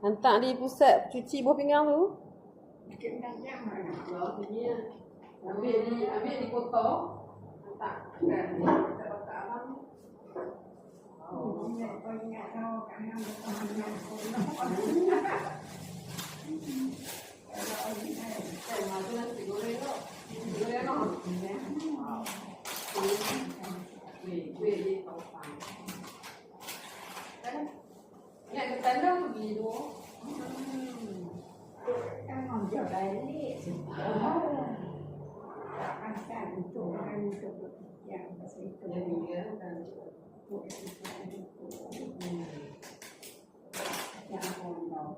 Hantar di pusat cuci buah pinggang tu. Kalau sini ambil di ambil di kotor. Hantar kan ni kat bakat abang. Oh. Kan các con trở đấy đi ăn cạn chỗ ăn chỗ dạng và sẽ tự mình nhớ là của cái của mình dạng hồn đó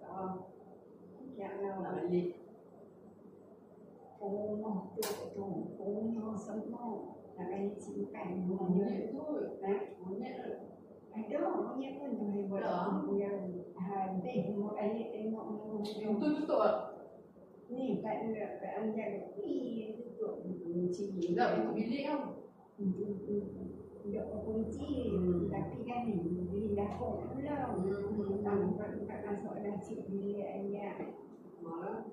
đó dạng nào là gì cô mỏ tự tổ cô mỏ sống mỏ là cái chính cảnh mà nhớ thôi đấy nhớ Tak balik. Monyet tu. Monyet tu. Yang tu tutup tak? Ni tak ada tak ada lagi tutup kunci. Tak, itu bilik kan. Dok kunci tapi kan ni dia dah kok pula. Tak masuk dah cik bilik ayah. Malah.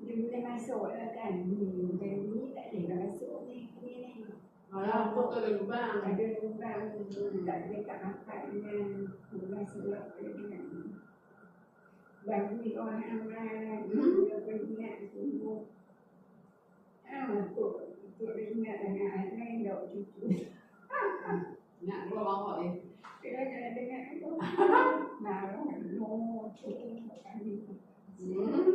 Dia boleh masuk lah kan. Hmm, dan ni tak boleh masuk ni. Ni ni. Ờ, đó, cô tôi đừng ba. Tại đây đừng ba, tại đây cả, tại đây đừng ba sự lợi của đây này. Và cũng bị ôi ham ra, rồi bên nhà cũng vô. À, của của bên nhà là ngài ngay đầu chú chú. Ngại cô bóng hỏi. Cái đó là bên nhà cũng có. Mà nó là nô, chú chú, chú chú.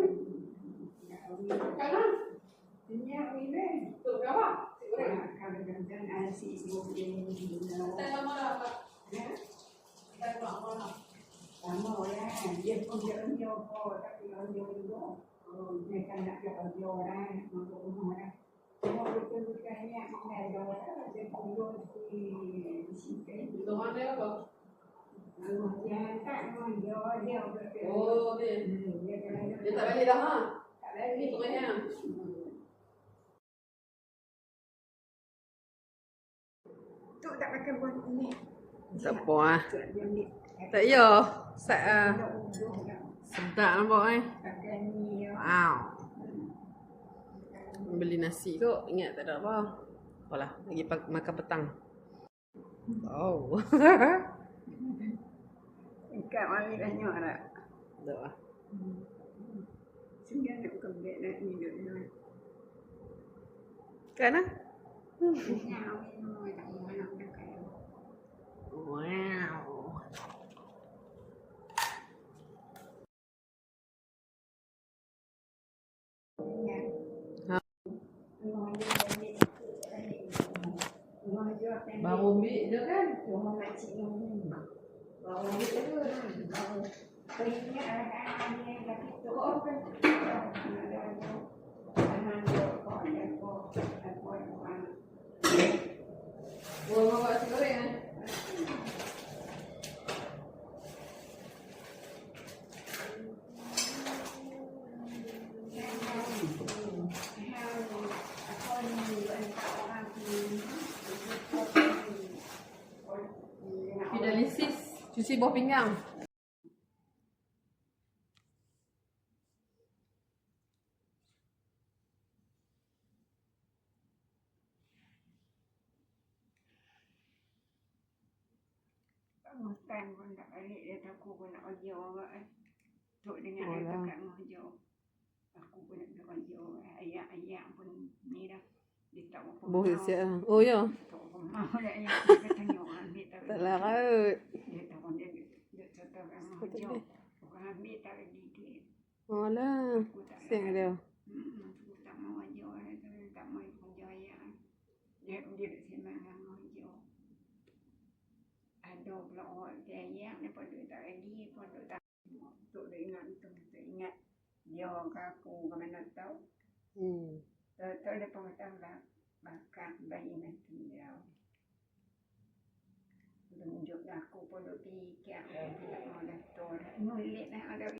kasi mo din hindi na. Tayo mo dapat. Ha? Tayo mo na. Tama wala. Yan po yan yo po. Kasi yan yo yo. May kanak yo yo na. Magkakong mo na. Mo tutulog ka niya. Meron na. Yan po yun si Sike. Ito ka na ba? Ano yan? Tama yo yo. Oh, din. Dito ka nila ha? Dito ka niya. Tu tak pakai buat ni. Tak apa ah. Dia ni. Tak ya. Sat ah. Sedap nampak eh. Ni. ya. Wow. Beli nasi kot. Ingat tak ada apa. Apalah, lagi makan petang. Oh. Ikat mari banyak tak? Tak lah. Sehingga nak kembali nak ni duduk ni. Kan ah? bà ôm bị nữa đấy nhưng mà mẹ chị ôm bà ôm bị nữa bà ôm bây giờ anh em là cái chỗ cái Well, what's Chị bố bính nhau tan con đã đi để ta cô con ở vô vậy. Tội đi ngay ta cả ngồi vô ta cô con đã còn vô ai ya ai ya con ni đó. Đi tàu bố sẽ ôi à tàu con mau đấy ta thằng nhỏ anh biết tao là cái Oh lah. Aku tak Siang dia. Hmm, aku tak mau mau ojo ayak. Dia sembang dengan ngojo. Ada pula orang dia pun dia tak lagi pun dia tak Tok dia ingat tu, dia ingat dia ke aku ke mana. Hmm. Tahu dia pun lah, bakat bayi nanti dia. Tunjuk aku pun duk fikir, aku tak mau tu. Nulit lah ada